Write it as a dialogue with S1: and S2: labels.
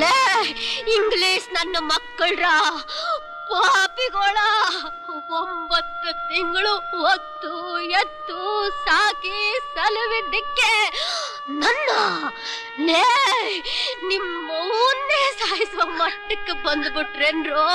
S1: ಲೇ, ಇಂಗ್ಲಿಷ್ ನನ್ನ ಮಕ್ಕಳ ಪಾಪಿಗಳ, ಒಂಬತ್ತು ತಿಂಗಳು ಒತ್ತು ಎತ್ತು ಸಾಕಿ ಸಲುವಿದ್ದಕ್ಕೆ ನನ್ನ, ಲೇ ನಿಮ್ಮವನ್ನೇ ಸಾಯಿಸುವ ಮಟ್ಟಕ್ಕೆ ಬಂದ್ಬಿಟ್ರೇನ್ರೋ?